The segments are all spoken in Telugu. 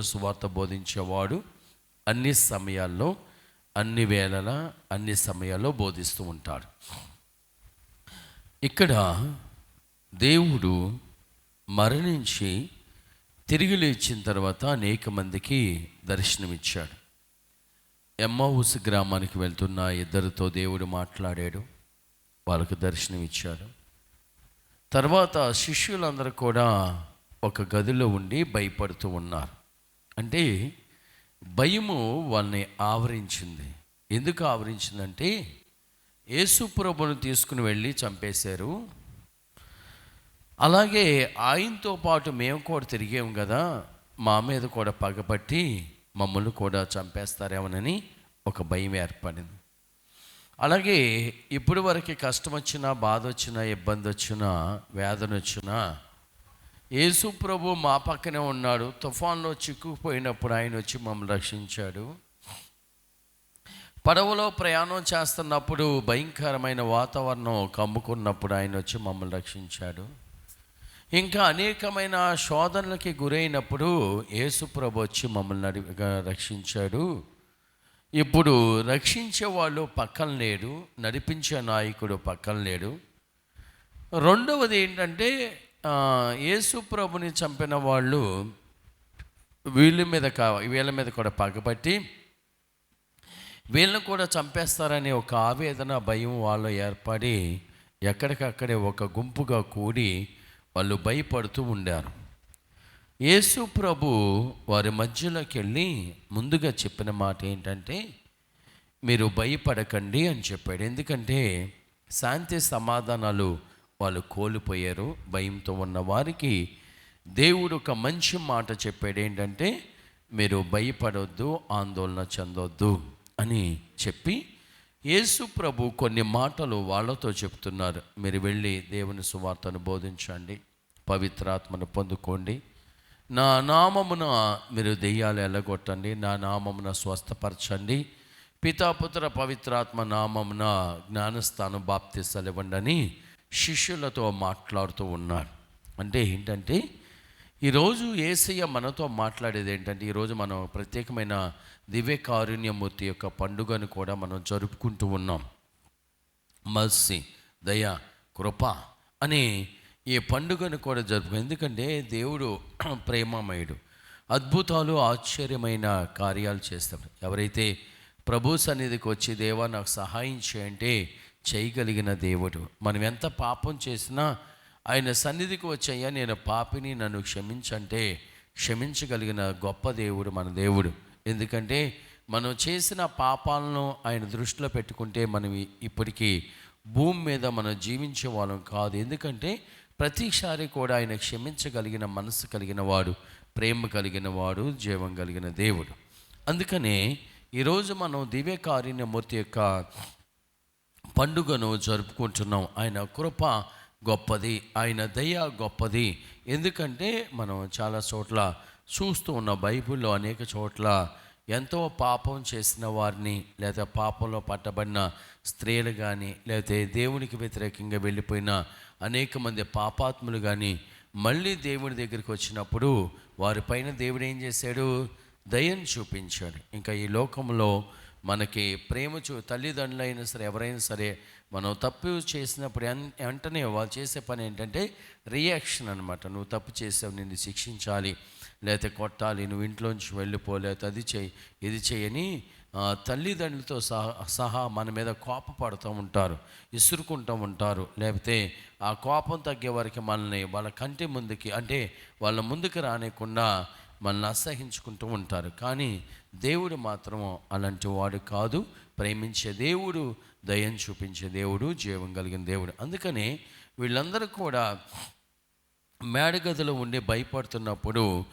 సువార్త బోధించేవాడు అన్ని సమయాల్లో అన్ని వేళల అన్ని సమయాల్లో బోధిస్తూ ఉంటాడు. ఇక్కడ దేవుడు మరణించి తిరిగి లేచిన తర్వాత అనేక మందికి దర్శనమిచ్చాడు. ఎమ్మౌస్ గ్రామానికి వెళ్తున్న ఇద్దరితో దేవుడు మాట్లాడాడు. వాళ్ళకు దర్శనమిచ్చాడు. తర్వాత శిష్యులందరూ కూడా ఒక గదిలో ఉండి భయపడుతూ ఉన్నారు. అంటే భయము వాళ్ళని ఆవరించింది. ఎందుకు ఆవరించిందంటే యేసుప్రభును తీసుకుని వెళ్ళి చంపేశారు. అలాగే ఆయనతో పాటు మేము కూడా తిరిగాము కదా మా మీద కూడా పగపట్టి మమ్మల్ని కూడా చంపేస్తారేమోనని ఒక భయం ఏర్పడింది. అలాగే ఇప్పుడు వరకు కష్టం వచ్చినా బాధ వచ్చినా ఇబ్బంది వచ్చినా వేదన వచ్చినా యేసు ప్రభు మా పక్కనే ఉన్నాడు. తుఫాన్లో చిక్కుకుపోయినప్పుడు ఆయన వచ్చి మమ్మల్ని రక్షించాడు. పడవలో ప్రయాణం చేస్తున్నప్పుడు భయంకరమైన వాతావరణం కమ్ముకున్నప్పుడు ఆయన వచ్చి మమ్మల్ని రక్షించాడు. ఇంకా అనేకమైన శోధనలకి గురైనప్పుడు యేసుప్రభు వచ్చి మమ్మల్ని నడి రక్షించాడు. ఇప్పుడు రక్షించే వాళ్ళు పక్కన లేడు. నడిపించే నాయకుడు పక్కన లేడు. రెండవది ఏంటంటే యేసు ప్రభుని చంపిన వాళ్ళు వీళ్ళ మీద కా వీళ్ళ మీద కూడా పగబట్టి వీళ్ళని కూడా చంపేస్తారనే ఒక ఆవేదన భయం వాళ్ళు ఏర్పడి ఎక్కడికక్కడే ఒక గుంపుగా కూడి వాళ్ళు భయపడుతూ ఉండారు. యేసు ప్రభు వారి మధ్యలోకి వెళ్ళి ముందుగా చెప్పిన మాట ఏంటంటే మీరు భయపడకండి అని చెప్పాడు. ఎందుకంటే శాంతి సమాధానాలు వాళ్ళు కోల్పోయారు. భయంతో ఉన్న వారికి దేవుడు ఒక మంచి మాట చెప్పాడు. ఏంటంటే మీరు భయపడొద్దు ఆందోళన చెందొద్దు అని చెప్పి యేసు ప్రభు కొన్ని మాటలు వాళ్ళతో చెప్తున్నారు. మీరు వెళ్ళి దేవుని సువార్తను బోధించండి. పవిత్రాత్మను పొందుకోండి. నా నామమున మీరు దెయ్యాలు ఎల్లగొట్టండి నా నామమున స్వస్థపరచండి. పితాపుత్ర పవిత్రాత్మ నామమున జ్ఞానస్థానం బాప్తి ఇవ్వండి అని శిష్యులతో మాట్లాడుతూ ఉన్నాడు అంటే ఏంటంటే ఈరోజు ఏసయ్య మనతో మాట్లాడేది ఏంటంటే ఈరోజు మనం ప్రత్యేకమైన దివ్య కారుణ్యమూర్తి యొక్క పండుగను కూడా మనం జరుపుకుంటూ ఉన్నాం. మత్సి దయ కృప అనే ఈ పండుగను కూడా జరుపు ఎందుకంటే దేవుడు ప్రేమమయుడు. అద్భుతాలు ఆశ్చర్యమైన కార్యాలు చేస్తాడు. ఎవరైతే ప్రభు సన్నిధికి వచ్చి దేవా నాకు సహాయం చేయంటే చేయగలిగిన దేవుడు. మనం ఎంత పాపం చేసినా ఆయన సన్నిధికి వచ్చాయా నేను పాపిని నన్ను క్షమించంటే క్షమించగలిగిన గొప్ప దేవుడు మన దేవుడు. ఎందుకంటే మనం చేసిన పాపాలను ఆయన దృష్టిలో పెట్టుకుంటే మనం ఇప్పటికీ భూమి మీద మనం జీవించే వాళ్ళం కాదు. ఎందుకంటే ప్రతిసారి కూడా ఆయన క్షమించగలిగిన మనసు కలిగిన వాడు ప్రేమ కలిగిన వాడు జీవం కలిగిన దేవుడు. అందుకనే ఈరోజు మనం దివ్యకారుణ్యమూర్తి యొక్క పండుగను జరుపుకుంటున్నాం. ఆయన కృప గొప్పది ఆయన దయ గొప్పది. ఎందుకంటే మనం చాలా చోట్ల చూస్తూ ఉన్న బైబిల్లో అనేక చోట్ల ఎంతో పాపం చేసిన వారిని లేదా పాపంలో పట్టబడిన స్త్రీలు కానీ లేకపోతే దేవునికి వ్యతిరేకంగా వెళ్ళిపోయిన అనేక మంది పాపాత్ములు కానీ మళ్ళీ దేవుడి దగ్గరికి వచ్చినప్పుడు వారిపైన దేవుడు ఏం చేశాడు? దయను చూపించాడు. ఇంకా ఈ లోకంలో మనకి ప్రేమ చూ తల్లిదండ్రులైనా సరే ఎవరైనా సరే మనం తప్పు చేసినప్పుడు ఎన్- వెంటనే వాళ్ళు చేసే పని ఏంటంటే రియాక్షన్ అనమాట నువ్వు తప్పు చేసావు నిన్ను శిక్షించాలి లేకపోతే కొట్టాలి నువ్వు ఇంట్లోంచి వెళ్ళిపో లేకపోతే అది చేయి ఇది చేయని తల్లిదండ్రులతో సహా సహా మన మీద కోపపడుతూ ఉంటారు ఇసురుకుంటూ ఉంటారు. లేకపోతే ఆ కోపం తగ్గే వరకు మనల్ని వాళ్ళ కంటి ముందుకి అంటే వాళ్ళ ముందుకు రానికుండా మనల్ని అసహించుకుంటూ ఉంటారు. కానీ దేవుడు మాత్రం అలాంటి వాడు కాదు. ప్రేమించే దేవుడు దయం చూపించే దేవుడు జీవం కలిగిన దేవుడు. అందుకని వీళ్ళందరూ కూడా మేడగదిలో ఉండి భయపడుతున్నప్పుడు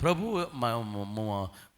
ప్రభు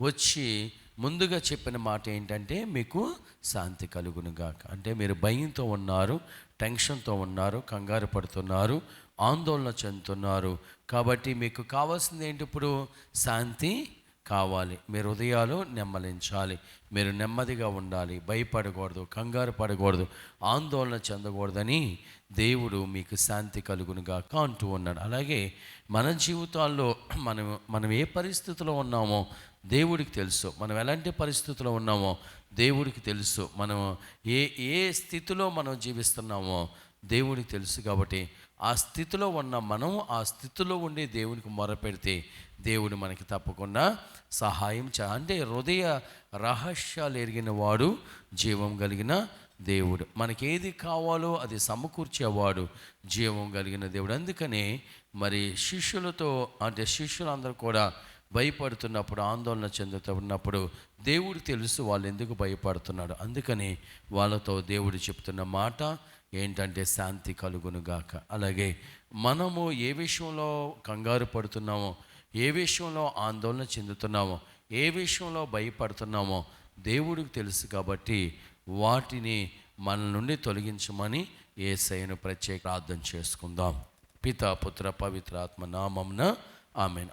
వచ్చి ముందుగా చెప్పిన మాట ఏంటంటే మీకు శాంతి కలుగునుగాక. అంటే మీరు భయంతో ఉన్నారు టెన్షన్తో ఉన్నారు కంగారు పడుతున్నారు ఆందోళన చెందుతున్నారు. కాబట్టి మీకు కావాల్సింది ఏంటి ఇప్పుడు? శాంతి కావాలి. మీరు హృదయాలు నెమ్మలించాలి మీరు నెమ్మదిగా ఉండాలి. భయపడకూడదు కంగారు పడకూడదు ఆందోళన చెందకూడదని దేవుడు మీకు శాంతి కలుగునుగా కాంటూ ఉన్నాడు. అలాగే మన జీవితాల్లో మనం మనం ఏ పరిస్థితిలో ఉన్నామో దేవుడికి తెలుసు. మనం ఎలాంటి పరిస్థితిలో ఉన్నామో దేవుడికి తెలుసు. మనం ఏ ఏ స్థితిలో మనం జీవిస్తున్నామో దేవుడికి తెలుసు కాబట్టి ఆ స్థితిలో ఉన్న మనం ఆ స్థితిలో ఉండే దేవునికి మొరపెడితే దేవుడు మనకి తప్పకుండా సహాయం చే అంటే హృదయ రహస్యాలు ఎరిగిన వాడు జీవం కలిగిన దేవుడు. మనకి ఏది కావాలో అది సమకూర్చేవాడు జీవం కలిగిన దేవుడు. అందుకనే మరి శిష్యులతో అంటే శిష్యులందరూ కూడా భయపడుతున్నప్పుడు ఆందోళన చెందుతున్నప్పుడు దేవుడు తెలుసు వాళ్ళు ఎందుకు భయపడుతున్నాడు అందుకని వాళ్ళతో దేవుడు చెప్తున్న మాట ఏంటంటే శాంతి కలుగునుగాక అలాగే మనము ఏ విషయంలో కంగారు పడుతున్నామో ఏ విషయంలో ఆందోళన చెందుతున్నామో ఏ విషయంలో భయపడుతున్నామో దేవుడికి తెలుసు కాబట్టి వాటిని మన నుండి తొలగించమని ఏసైను ప్రత్యేక ప్రార్థన చేసుకుందాం. పితా పుత్ర పవిత్రాత్మ నామంన ఆమెను.